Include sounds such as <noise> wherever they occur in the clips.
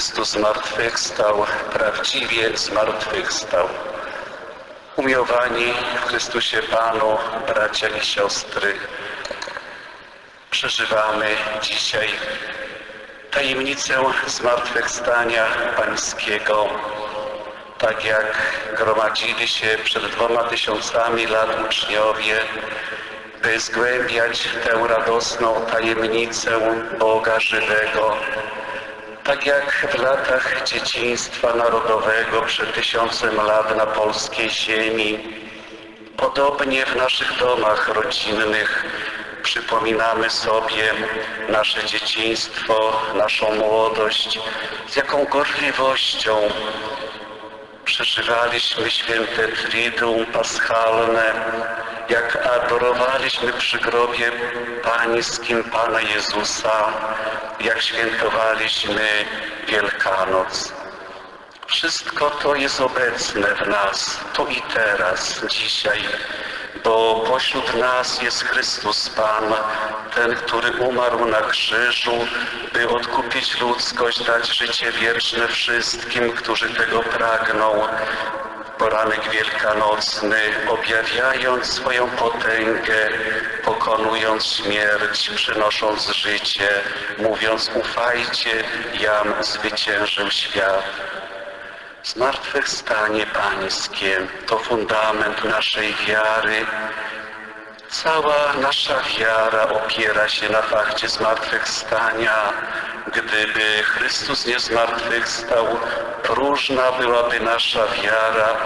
Chrystus zmartwychwstał, prawdziwie zmartwychwstał. Umiłowani w Chrystusie Panu, bracia i siostry, przeżywamy dzisiaj tajemnicę zmartwychwstania Pańskiego. Tak jak gromadzili się przed dwoma tysiącami lat uczniowie, by zgłębiać tę radosną tajemnicę Boga żywego. Tak jak w latach dzieciństwa narodowego przed tysiącem lat na polskiej ziemi, podobnie w naszych domach rodzinnych przypominamy sobie nasze dzieciństwo, naszą młodość, z jaką gorliwością przeżywaliśmy święte Triduum Paschalne, jak adorowaliśmy przy grobie Pańskim Pana Jezusa, jak świętowaliśmy Wielkanoc. Wszystko to jest obecne w nas, tu i teraz, dzisiaj, bo pośród nas jest Chrystus Pan, ten, który umarł na krzyżu, by odkupić ludzkość, dać życie wieczne wszystkim, którzy tego pragną. Poranek wielkanocny, objawiając swoją potęgę, pokonując śmierć, przynosząc życie, mówiąc ufajcie, jam zwyciężył świat. Zmartwychwstanie Pańskie to fundament naszej wiary. Cała nasza wiara opiera się na fakcie zmartwychwstania. Gdyby Chrystus nie zmartwychwstał, próżna byłaby nasza wiara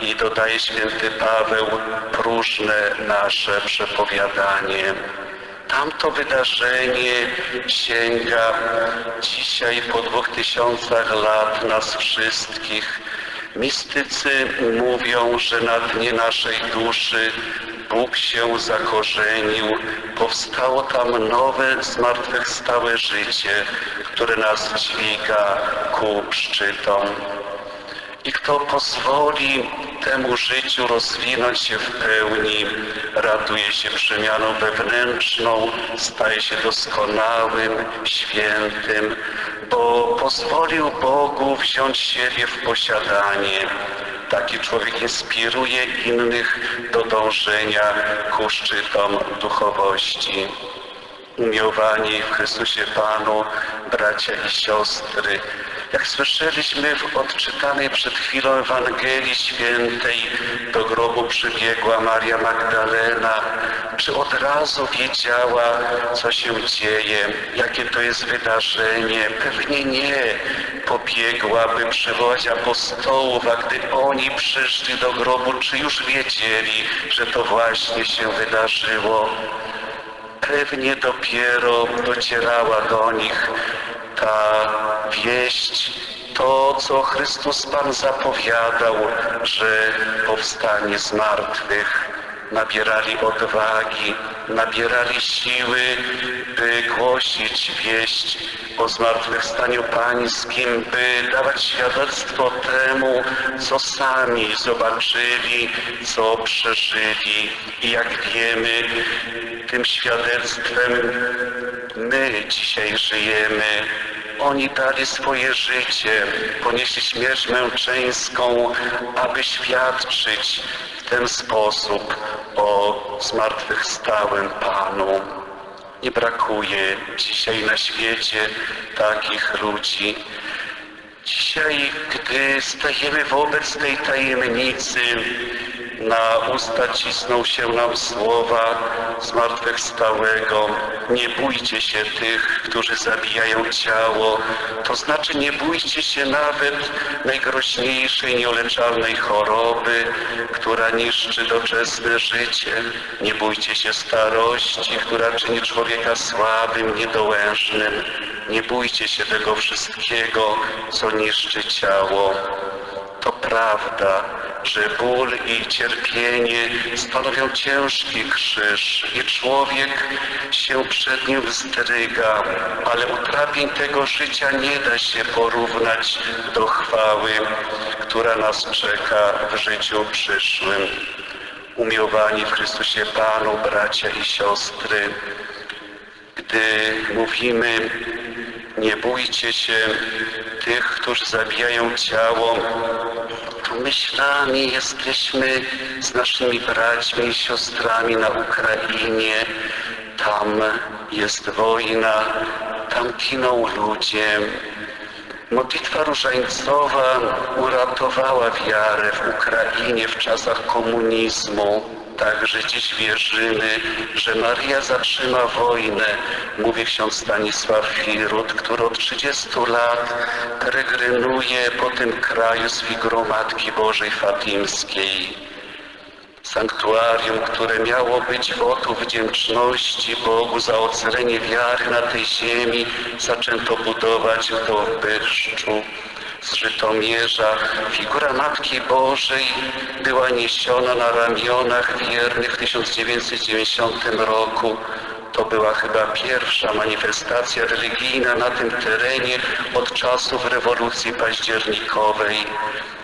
i dodaje święty Paweł, próżne nasze przepowiadanie. Tamto wydarzenie sięga dzisiaj po dwóch tysiącach lat nas wszystkich. Mistycy mówią, że na dnie naszej duszy Bóg się zakorzenił, powstało tam nowe, zmartwychwstałe życie, które nas dźwiga ku szczytom. I kto pozwoli temu życiu rozwinąć się w pełni, raduje się przemianą wewnętrzną, staje się doskonałym, świętym, bo pozwolił Bogu wziąć siebie w posiadanie. Taki człowiek inspiruje innych do dążenia ku szczytom duchowości. Umiłowani w Chrystusie Panu, bracia i siostry, jak słyszeliśmy w odczytanej przed chwilą Ewangelii Świętej, do grobu przybiegła Maria Magdalena. Czy od razu wiedziała, co się dzieje, jakie to jest wydarzenie? Pewnie nie. Pobiegła, by przywołać apostołów, a gdy oni przyszli do grobu, czy już wiedzieli, że to właśnie się wydarzyło? Pewnie dopiero docierała do nich ta wieść, to co Chrystus Pan zapowiadał, że powstanie z martwych. Nabierali odwagi, nabierali siły, by głosić wieść o zmartwychwstaniu Pańskim, by dawać świadectwo temu, co sami zobaczyli, co przeżyli. I jak wiemy, tym świadectwem my dzisiaj żyjemy. Oni dali swoje życie, ponieśli śmierć męczeńską, aby świadczyć w ten sposób o zmartwychwstałym Panu. Nie brakuje dzisiaj na świecie takich ludzi. Dzisiaj, gdy stajemy wobec tej tajemnicy, na usta cisną się nam słowa zmartwychwstałego. Nie bójcie się tych, którzy zabijają ciało. To znaczy nie bójcie się nawet najgroźniejszej, nieuleczalnej choroby, która niszczy doczesne życie. Nie bójcie się starości, która czyni człowieka słabym, niedołężnym. Nie bójcie się tego wszystkiego, co niszczy ciało. To prawda, że ból i cierpienie stanowią ciężki krzyż i człowiek się przed nim wzdryga, ale utrapień tego życia nie da się porównać do chwały, która nas czeka w życiu przyszłym. Umiłowani w Chrystusie Panu, bracia i siostry, gdy mówimy Nie bójcie się tych, którzy zabijają ciało. Myślami jesteśmy z naszymi braćmi i siostrami na Ukrainie. Tam jest wojna, tam giną ludzie. Modlitwa różańcowa uratowała wiarę w Ukrainie w czasach komunizmu. Także dziś wierzymy, że Maria zatrzyma wojnę, mówi ksiądz Stanisław Firut, który od 30 lat peregrynuje po tym kraju z figurą Matki Bożej Fatimskiej. Sanktuarium, które miało być wotum wdzięczności Bogu za ocalenie wiary na tej ziemi, zaczęto budować w Dolbeszczu z Żytomierza. Figura Matki Bożej była niesiona na ramionach wiernych w 1990 roku. To była chyba pierwsza manifestacja religijna na tym terenie od czasów rewolucji październikowej.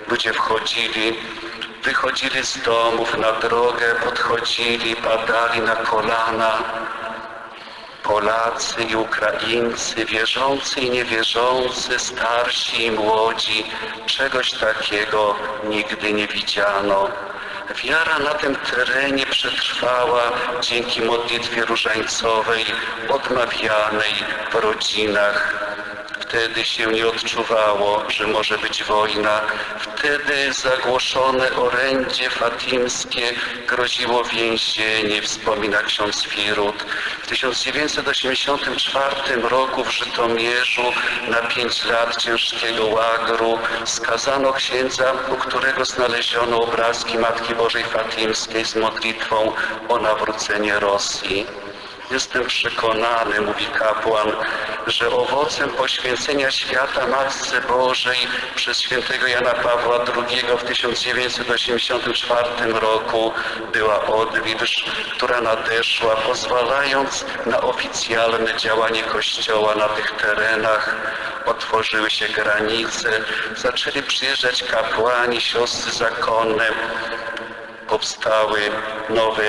Ludzie wchodzili wychodzili z domów na drogę, podchodzili, padali na kolana. Polacy i Ukraińcy, wierzący i niewierzący, starsi i młodzi, czegoś takiego nigdy nie widziano. Wiara na tym terenie przetrwała dzięki modlitwie różańcowej odmawianej w rodzinach. Wtedy się nie odczuwało, że może być wojna. Wtedy zagłoszone orędzie fatimskie groziło więzienie, wspomina ksiądz Firut. W 1984 roku w Żytomierzu na pięć lat ciężkiego łagru skazano księdza, u którego znaleziono obrazki Matki Bożej Fatimskiej z modlitwą o nawrócenie Rosji. Jestem przekonany, mówi kapłan, że owocem poświęcenia świata Matce Bożej przez świętego Jana Pawła II w 1984 roku była odwilż, która nadeszła, pozwalając na oficjalne działanie Kościoła na tych terenach. Otworzyły się granice, zaczęli przyjeżdżać kapłani, siostry zakonne, powstały nowe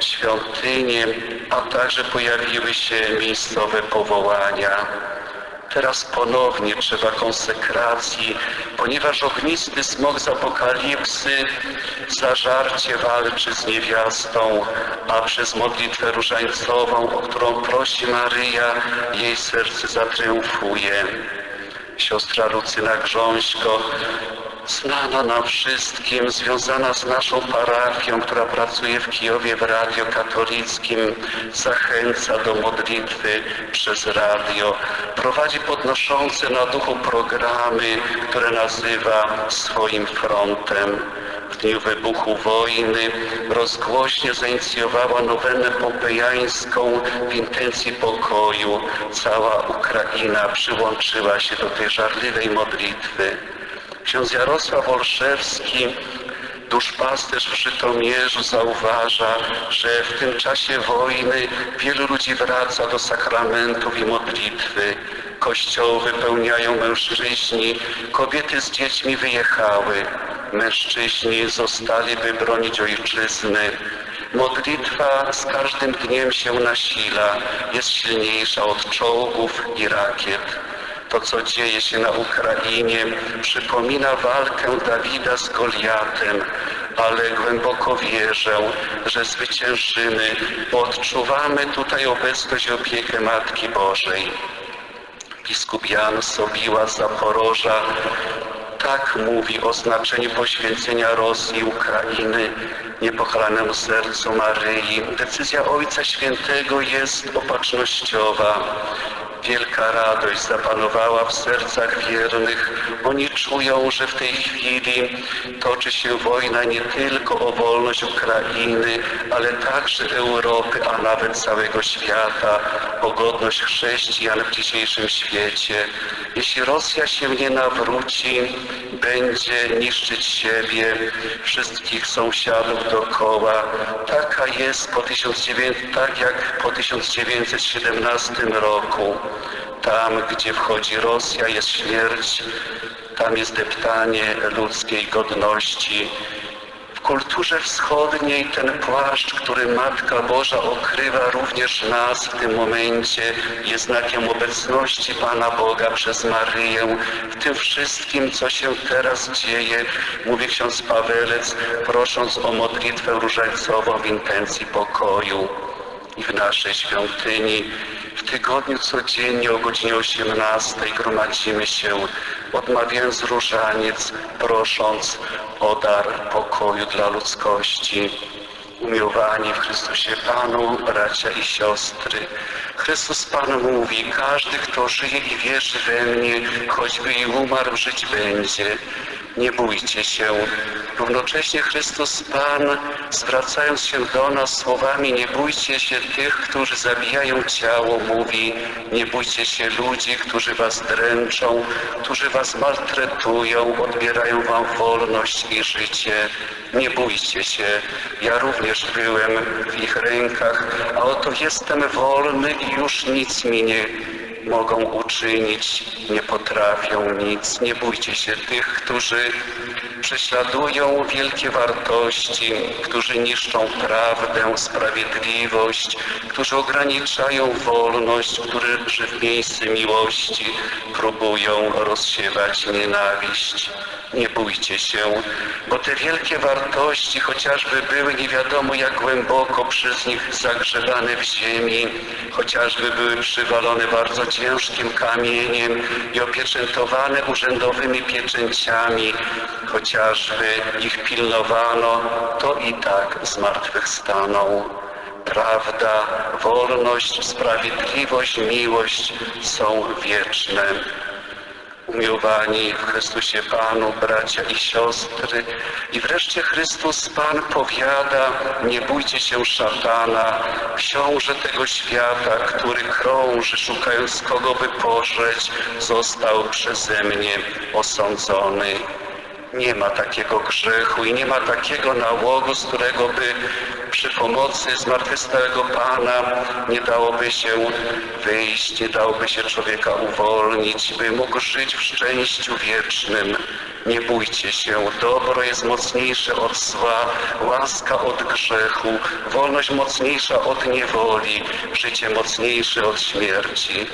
świątynie, a także pojawiły się miejscowe powołania. Teraz ponownie trzeba konsekracji, ponieważ ognisty smok z apokalipsy zażarcie walczy z niewiastą, a przez modlitwę różańcową, o którą prosi Maryja, jej serce zatriumfuje. Siostra Lucyna Grząśko znana nam wszystkim, związana z naszą parafią, która pracuje w Kijowie w radio katolickim, zachęca do modlitwy przez radio. Prowadzi podnoszące na duchu programy, które nazywa swoim frontem. W dniu wybuchu wojny rozgłośnie zainicjowała nowenę pompejańską w intencji pokoju. Cała Ukraina przyłączyła się do tej żarliwej modlitwy. Ksiądz Jarosław Olszewski, duszpasterz w Żytomierzu, zauważa, że w tym czasie wojny wielu ludzi wraca do sakramentów i modlitwy. Kościoły wypełniają mężczyźni, kobiety z dziećmi wyjechały, mężczyźni zostali, by bronić ojczyzny. Modlitwa z każdym dniem się nasila, jest silniejsza od czołgów i rakiet. To, co dzieje się na Ukrainie, przypomina walkę Dawida z Goliatem, ale głęboko wierzę, że zwyciężymy, bo odczuwamy tutaj obecność i opiekę Matki Bożej. Biskup Jan Sobiła z Zaporoża tak mówi o znaczeniu poświęcenia Rosji i Ukrainy niepochlalanemu sercu Maryi. Decyzja Ojca Świętego jest opatrznościowa. Wielka radość zapanowała w sercach wiernych. Oni czują, że w tej chwili toczy się wojna nie tylko o wolność Ukrainy, ale także Europy, a nawet całego świata, o godność chrześcijan w dzisiejszym świecie. Jeśli Rosja się nie nawróci, będzie niszczyć siebie, wszystkich sąsiadów dookoła. Taka jest po 1900, tak jak po 1917 roku. Tam, gdzie wchodzi Rosja, jest śmierć, tam jest deptanie ludzkiej godności. Kulturze wschodniej ten płaszcz, który Matka Boża okrywa również nas w tym momencie, jest znakiem obecności Pana Boga przez Maryję w tym wszystkim, co się teraz dzieje, mówi ksiądz Pawelec, prosząc o modlitwę różańcową w intencji pokoju i w naszej świątyni. W tygodniu codziennie o godzinie 18 gromadzimy się, odmawiając różaniec, prosząc o dar pokoju dla ludzkości. Umiłowani w Chrystusie Panu, bracia i siostry. Chrystus Pan mówi, każdy, kto żyje i wierzy we mnie, choćby i umarł, żyć będzie. Nie bójcie się. Równocześnie Chrystus Pan, zwracając się do nas słowami, nie bójcie się tych, którzy zabijają ciało, mówi, nie bójcie się ludzi, którzy was dręczą, którzy was maltretują, odbierają wam wolność i życie. Nie bójcie się. Ja również byłem w ich rękach, a oto jestem wolny i już nic mi nie mogą uczynić, nie potrafią nic. Nie bójcie się tych, którzy prześladują wielkie wartości, którzy niszczą prawdę, sprawiedliwość, którzy ograniczają wolność, którzy w miejsce miłości próbują rozsiewać nienawiść. Nie bójcie się, bo te wielkie wartości, chociażby były nie wiadomo jak głęboko przez nich zagrzebane w ziemi, chociażby były przywalone bardzo ciężkim kamieniem i opieczętowane urzędowymi pieczęciami, chociażby ich pilnowano, to i tak zmartwychwstaną. Prawda, wolność, sprawiedliwość, miłość są wieczne. Umiłowani w Chrystusie Panu, bracia i siostry. I wreszcie Chrystus Pan powiada, nie bójcie się szatana, książę tego świata, który krąży, szukając kogo by pożreć, został przeze mnie osądzony. Nie ma takiego grzechu i nie ma takiego nałogu, z którego by przy pomocy zmartwychwstałego Pana nie dałoby się wyjść, nie dałoby się człowieka uwolnić, by mógł żyć w szczęściu wiecznym. Nie bójcie się, dobro jest mocniejsze od zła, łaska od grzechu, wolność mocniejsza od niewoli, życie mocniejsze od śmierci.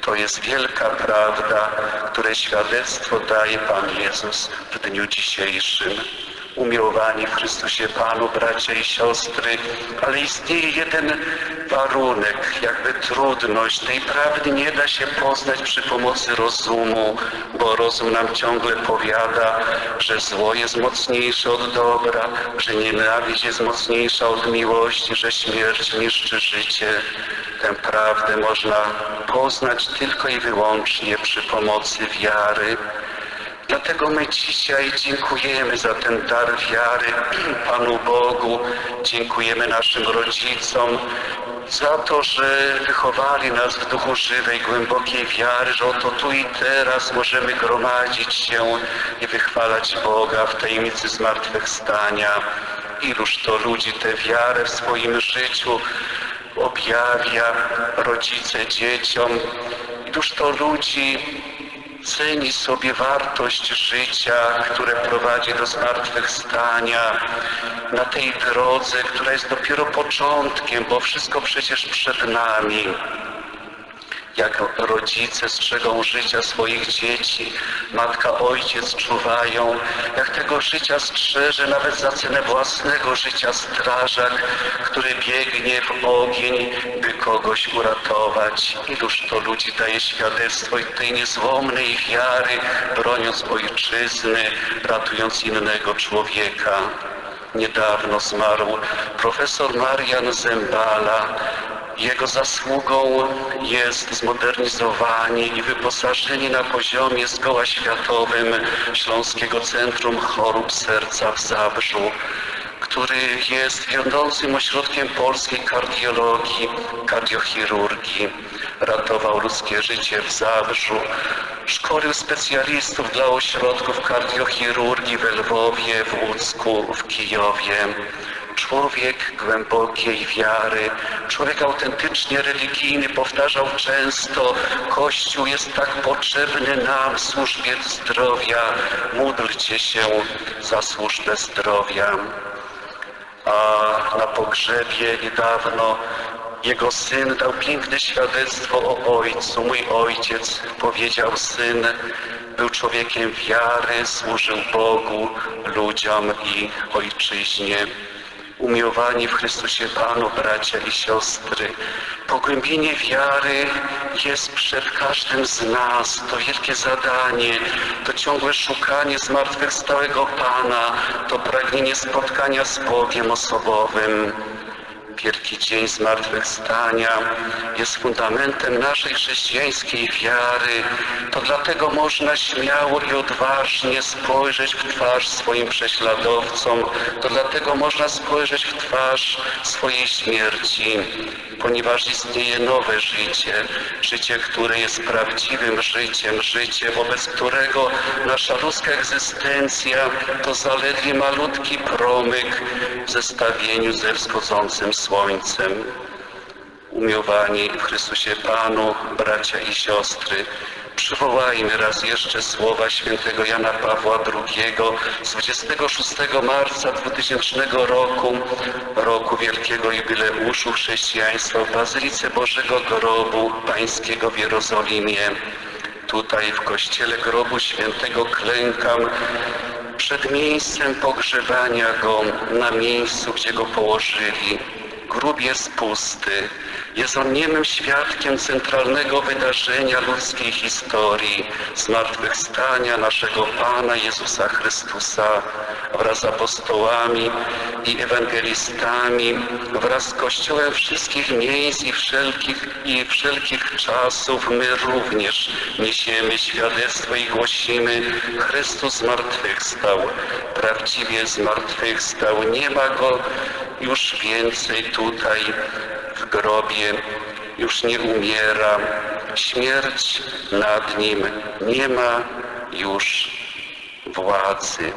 To jest wielka prawda, której świadectwo daje Pan Jezus w dniu dzisiejszym. Umiłowani w Chrystusie Panu, bracia i siostry, ale istnieje jeden warunek, jakby trudność. Tej prawdy nie da się poznać przy pomocy rozumu, bo rozum nam ciągle powiada, że zło jest mocniejsze od dobra, że nienawiść jest mocniejsza od miłości, że śmierć niszczy życie. Tę prawdę można poznać tylko i wyłącznie przy pomocy wiary. Dlatego my dzisiaj dziękujemy za ten dar wiary <clears throat> Panu Bogu, dziękujemy naszym rodzicom za to, że wychowali nas w duchu żywej, głębokiej wiary, że oto tu i teraz możemy gromadzić się i wychwalać Boga w tajemnicy zmartwychwstania. Iluż to ludzi tę wiarę w swoim życiu objawia rodzice dzieciom. Iluż to ludzi ceni sobie wartość życia, które prowadzi do zmartwychwstania na tej drodze, która jest dopiero początkiem, bo wszystko przecież przed nami. Jak rodzice strzegą życia swoich dzieci, matka, ojciec czuwają, jak tego życia strzeże nawet za cenę własnego życia strażak, który biegnie w ogień, by kogoś uratować. Iluż to ludzi daje świadectwo i tej niezłomnej wiary, broniąc ojczyzny, ratując innego człowieka. Niedawno zmarł profesor Marian Zembala, jego zasługą jest zmodernizowanie i wyposażenie na poziomie zgoła światowym Śląskiego Centrum Chorób Serca w Zabrzu, który jest wiodącym ośrodkiem polskiej kardiologii, kardiochirurgii. Ratował ludzkie życie w Zabrzu, szkolił specjalistów dla ośrodków kardiochirurgii w Lwowie, w Łódzku, w Kijowie człowiek głębokiej wiary, człowiek autentycznie religijny, powtarzał często, Kościół jest tak potrzebny nam w służbie zdrowia, módlcie się za służbę zdrowia. A na pogrzebie niedawno jego syn dał piękne świadectwo o ojcu. Mój ojciec, powiedział syn, był człowiekiem wiary, służył Bogu, ludziom i ojczyźnie. Umiłowani w Chrystusie Panu, bracia i siostry, pogłębienie wiary jest przed każdym z nas. To wielkie zadanie, to ciągłe szukanie zmartwychwstałego Pana, to pragnienie spotkania z Bogiem osobowym. Wielki Dzień Zmartwychwstania jest fundamentem naszej chrześcijańskiej wiary. To dlatego można śmiało i odważnie spojrzeć w twarz swoim prześladowcom. To dlatego można spojrzeć w twarz swojej śmierci, ponieważ istnieje nowe życie. Życie, które jest prawdziwym życiem. Życie, wobec którego nasza ludzka egzystencja to zaledwie malutki promyk w zestawieniu ze wschodzącym słońcem. Umiłowani w Chrystusie Panu, bracia i siostry, przywołajmy raz jeszcze słowa świętego Jana Pawła II z 26 marca 2000 roku, roku wielkiego jubileuszu chrześcijaństwa w Bazylice Bożego Grobu Pańskiego w Jerozolimie. Tutaj w kościele grobu świętego klękam przed miejscem pogrzebania go, na miejscu, gdzie go położyli. Grób jest pusty. Jest on niemym świadkiem centralnego wydarzenia ludzkiej historii, zmartwychwstania naszego Pana Jezusa Chrystusa wraz z apostołami i ewangelistami, wraz z Kościołem wszystkich miejsc i wszelkich, i wszelkich czasów. My również niesiemy świadectwo i głosimy Chrystus zmartwychwstał, prawdziwie zmartwychwstał. Nie ma Go już więcej tutaj w grobie już nie umiera, śmierć nad nim nie ma już władzy.